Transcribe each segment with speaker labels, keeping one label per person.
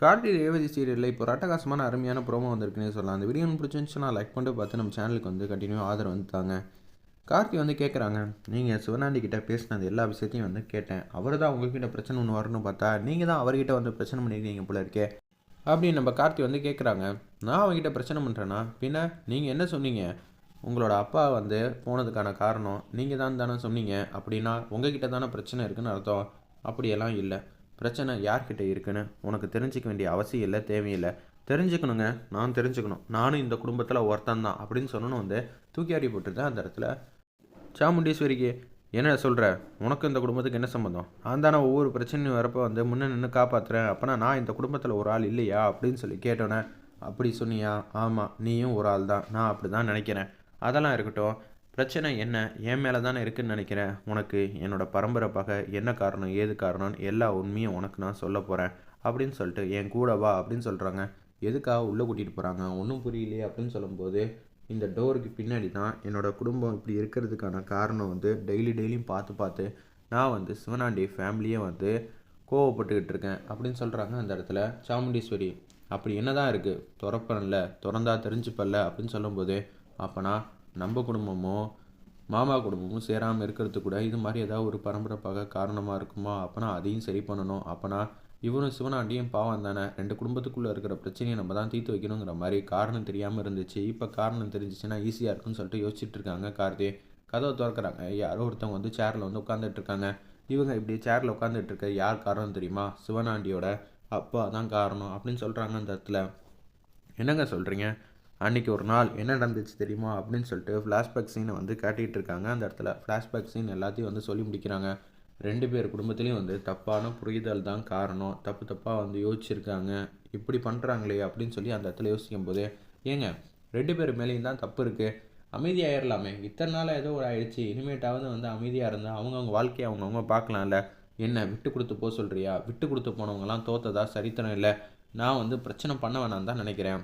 Speaker 1: கார்த்தி ரேவதி சீரியலில் இப்போ ரட்டகாசமான அருமையான ப்ரோமோ வந்திருக்குன்னு சொல்லலாம். அந்த வீடியோ பிடிச்சிருந்துச்சுன்னா லைக் பண்ணிட்டு பார்த்து நம்ம சேனலுக்கு வந்து கண்டினியூ ஆதரவு வந்து தாங்க. கார்த்தி வந்து கேட்குறாங்க நீங்கள் சிவனாண்டி கிட்ட பேசினது எல்லா விஷயத்தையும் வந்து கேட்டேன். அவர் தான் உங்ககிட்ட பிரச்சனை ஒன்று வரணும் பார்த்தா நீங்கள் தான் அவர்கிட்ட வந்து பிரச்சனை பண்ணியிருக்கீங்க போல இருக்கே. அப்படின்னு நம்ம கார்த்தி வந்து கேட்குறாங்க நான் அவங்ககிட்ட பிரச்சனை பண்ணுறேன்னா பின்ன நீங்கள் என்ன சொன்னீங்க? உங்களோட அப்பா வந்து போனதுக்கான காரணம் நீங்கள் தான் தானே சொன்னீங்க. அப்படின்னா உங்ககிட்ட தானே பிரச்சனை இருக்குன்னு அர்த்தம். அப்படியெல்லாம் இல்லை. பிரச்சனை யார்கிட்ட இருக்குன்னு உனக்கு தெரிஞ்சிக்க வேண்டிய அவசியம் இல்லை தேவையில்லை. தெரிஞ்சுக்கணுங்க. நான் தெரிஞ்சுக்கணும். நானும் இந்த குடும்பத்தில் ஒருத்தன் தான் அப்படின்னு சொன்னோன்னு வந்து தூக்கி ஆடி போட்டுருந்தேன் அந்த இடத்துல. சாமுண்டீஸ்வரிக்கு என்ன சொல்கிற உனக்கு இந்த குடும்பத்துக்கு என்ன சம்மந்தம் நான் தானே ஒவ்வொரு பிரச்சனையும் வரப்போ வந்து முன்னே நின்று காப்பாற்றுறேன் அப்போனா நான் இந்த குடும்பத்தில் ஒரு ஆள் இல்லையா? அப்படின்னு சொல்லி கேட்டோன்னே அப்படி சொன்னியா? ஆமாம் நீயும் ஒரு ஆள் தான் நான் அப்படி தான் நினைக்கிறேன். அதெல்லாம் இருக்கட்டும். பிரச்சனை என்ன? என் மேலே தானே இருக்குன்னு நினைக்கிறேன். உனக்கு என்னோட பரம்பரை பகை என்ன காரணம் ஏது காரணம்னு எல்லா உண்மையும் உனக்கு நான் சொல்ல போகிறேன் அப்படின்னு சொல்லிட்டு என் கூட வா அப்படின்னு சொல்கிறாங்க எதுக்காக உள்ளே கூட்டிகிட்டு போகிறாங்க ஒன்றும் புரியலையே அப்படின்னு சொல்லும்போது இந்த டோருக்கு பின்னாடி தான் என்னோடய குடும்பம் இப்படி இருக்கிறதுக்கான காரணம் வந்து டெய்லி டெய்லியும் பார்த்து பார்த்து நான் வந்து சிவனாண்டி ஃபேமிலியே வந்து கோவப்பட்டுக்கிட்டு இருக்கேன் அப்படின்னு சொல்கிறாங்க அந்த இடத்துல சாமுண்டீஸ்வரி. அப்படி என்ன தான் இருக்குது திறப்பன்ல திறந்தா தெரிஞ்சுப்பல்ல அப்படின்னு சொல்லும்போது அப்போனா நம்ம குடும்பமும் மாமா குடும்பமும் சேராமல் இருக்கிறது கூட இது மாதிரி ஏதாவது ஒரு பரம்பரை பார்க்க காரணமாக இருக்குமா? அப்போனா அதையும் சரி பண்ணணும். அப்போனா இவரும் சிவனாண்டியும் பாவம் தானே? ரெண்டு குடும்பத்துக்குள்ளே இருக்கிற பிரச்சனையை நம்ம தான் தீர்த்து வைக்கணுங்கிற மாதிரி காரணம் தெரியாமல் இருந்துச்சு. இப்போ காரணம் தெரிஞ்சிச்சுன்னா ஈஸியாக இருக்குன்னு சொல்லிட்டு யோசிச்சுட்டு இருக்காங்க கார்த்தி. கதவை திறக்கிறாங்க. யாரோ ஒருத்தவங்க வந்து சேரில் வந்து உட்காந்துட்டு இருக்காங்க. இவங்க இப்படி சேரில் உட்காந்துட்டு இருக்க யார் காரணம் தெரியுமா? சிவனாண்டியோட அப்பா தான் காரணம் அப்படின்னு சொல்கிறாங்க அந்த இடத்துல. என்னங்க சொல்கிறீங்க அன்றைக்கி ஒரு நாள் என்ன நடந்துச்சு தெரியுமா அப்படின்னு சொல்லிட்டு ஃப்ளாஷ்பேக் சீனை வந்து காட்டிகிட்டு இருக்காங்க. அந்த இடத்துல ஃப்ளாஷ்பேக் சீன் எல்லாத்தையும் வந்து சொல்லி முடிக்கிறாங்க. ரெண்டு பேர் குடும்பத்துலேயும் வந்து தப்பான புரிதல் தான் காரணம். தப்பு தப்பாக வந்து யோசிச்சிருக்காங்க. இப்படி பண்ணுறாங்களே அப்படின்னு சொல்லி அந்த இடத்துல யோசிக்கும் போது ஏங்க ரெண்டு பேர் மேலேயும் தான் தப்பு இருக்குது அமைதியாகிடலாமே இத்தனை நாளாக ஏதோ ஒரு ஆயிடுச்சு. இனிமேட்டாவது வந்து அமைதியாக இருந்தால் அவங்கவுங்க வாழ்க்கையை அவங்கவுங்க பார்க்கலாம்ல. என்ன விட்டு கொடுத்து போக சொல்கிறியா விட்டு கொடுத்து போனவங்கலாம் தோத்ததா? சரித்திரம் இல்லை. நான் வந்து பிரச்சனை பண்ண வேணாம் தான் நினைக்கிறேன்.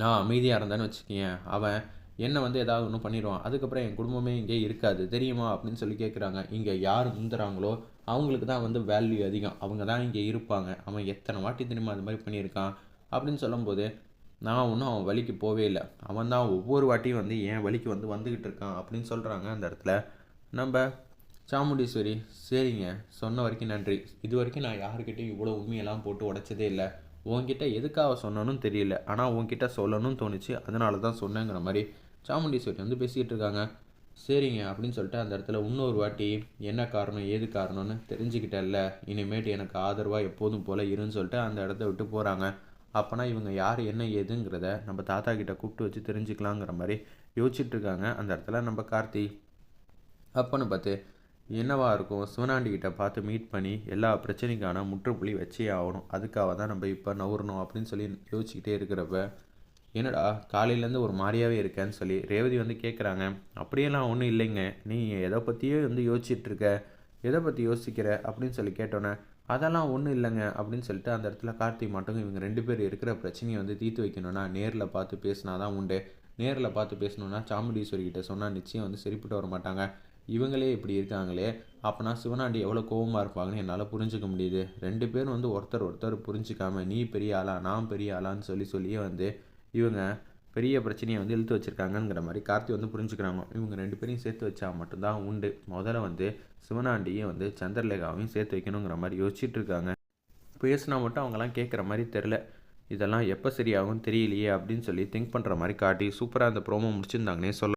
Speaker 1: நான் அமைதியாக இருந்தேன்னு வச்சுக்கேன் அவன் என்னை வந்து ஏதாவது ஒன்று பண்ணிடுவான். அதுக்கப்புறம் என் குடும்பமே இங்கே இருக்காது. தெரியுமா அப்படின்னு சொல்லி கேட்குறாங்க இங்கே யார் முந்துறாங்களோ அவங்களுக்கு தான் வந்து வேல்யூ அதிகம். அவங்க தான் இங்கே இருப்பாங்க. அவன் எத்தனை வாட்டி தெரியுமா அது மாதிரி பண்ணியிருக்கான் அப்படின்னு சொல்லும்போது நான் ஒன்றும் அவன் வழிக்கு போவே இல்லை. அவன் தான் ஒவ்வொரு வாட்டியும் வந்து என் வழிக்கு வந்து வந்துக்கிட்டு இருக்கான் அப்படின்னு சொல்கிறாங்க அந்த இடத்துல. நம்ம சாமுண்டீஸ்வரி சரிங்க. சொன்ன வரைக்கும் நன்றி. இது வரைக்கும் நான் யாருக்கிட்டையும் இவ்வளோ உண்மையெல்லாம் போட்டு உடைச்சதே இல்லை. உன்கிட்ட எதுக்காக சொன்னனும் தெரியல. ஆனால் உங்ககிட்ட சொல்லணும்னு தோணுச்சு. அதனால தான் சொன்னேங்கிற மாதிரி சாமுண்டீஸ்வரி வந்து பேசிக்கிட்டு இருக்காங்க. சரிங்க அப்படின்னு சொல்லிட்டு அந்த இடத்துல இன்னொரு வாட்டி என்ன காரணம் ஏது காரணம்னு தெரிஞ்சுக்கிட்டல இனிமேட்டு எனக்கு ஆதரவாக எப்போதும் போல் இருன்னு சொல்லிட்டு அந்த இடத்த விட்டு போகிறாங்க அப்போனா இவங்க யார் என்ன ஏதுங்கிறத நம்ம தாத்தா கிட்ட கூப்பிட்டு வச்சு தெரிஞ்சுக்கலாங்கிற மாதிரி யோசிச்சுட்டு இருக்காங்க அந்த இடத்துல நம்ம கார்த்தி. அப்போன்னு பார்த்து என்னவா இருக்கும்? சிவனாண்டிக்கிட்ட பார்த்து மீட் பண்ணி எல்லா பிரச்சனைக்கான முற்றுப்புள்ளி வச்சே ஆகணும். அதுக்காக தான் நம்ம இப்போ நவுறணும் அப்படின்னு சொல்லி யோசிச்சுக்கிட்டே இருக்கிறப்ப என்னடா காலையிலேருந்து ஒரு மாதிரியாகவே இருக்கேன்னு சொல்லி ரேவதி வந்து கேட்குறாங்க அப்படியெல்லாம் ஒன்றும் இல்லைங்க. நீ எதை பற்றியோ வந்து யோசிச்சுட்ருக்க எதை பற்றி யோசிக்கிற? அப்படின்னு சொல்லி கேட்டோன்னே அதெல்லாம் ஒன்றும் இல்லைங்க. அப்படின்னு சொல்லிட்டு அந்த இடத்துல கார்த்திக் மட்டும் இவங்க ரெண்டு பேர் இருக்கிற பிரச்சனையை வந்து தீர்த்து வைக்கணும்னா நேரில் பார்த்து பேசினா தான் உண்டு. நேரில் பார்த்து பேசணுன்னா சாமுண்டீஸ்வரி கிட்ட சொன்னால் நிச்சயம் வந்து சரிப்பட்டு வர மாட்டாங்க இவங்களே இப்படி இருக்காங்களே அப்போனா சிவனாண்டி எவ்வளோ கோபமாக இருப்பாங்கன்னு என்னால் புரிஞ்சுக்க முடியுது. ரெண்டு பேரும் வந்து ஒருத்தர் ஒருத்தர் புரிஞ்சிக்காமல் நீ பெரிய ஆளா நான் பெரிய ஆளான்னு சொல்லி சொல்லியே வந்து இவங்க பெரிய பிரச்சனையை வந்து இழுத்து வச்சுருக்காங்கங்கிற மாதிரி கார்த்தி வந்து புரிஞ்சுக்கிறாங்க. இவங்க ரெண்டு பேரையும் சேர்த்து வச்சா மட்டும்தான் உண்டு. முதல்ல வந்து சிவனாண்டியும் வந்து சந்திரலேகாவையும் சேர்த்து வைக்கணுங்கிற மாதிரி யோசிச்சுட்டு இருக்காங்க. பேசினா மட்டும் அவங்களாம் கேட்குற மாதிரி தெரில இதெல்லாம் எப்போ சரியாகும் தெரியலையே அப்படின்னு சொல்லி திங்க் பண்ணுற மாதிரி காட்டி சூப்பராக அந்த ப்ரோமோ முடிச்சிருந்தாங்கன்னே சொல்ல.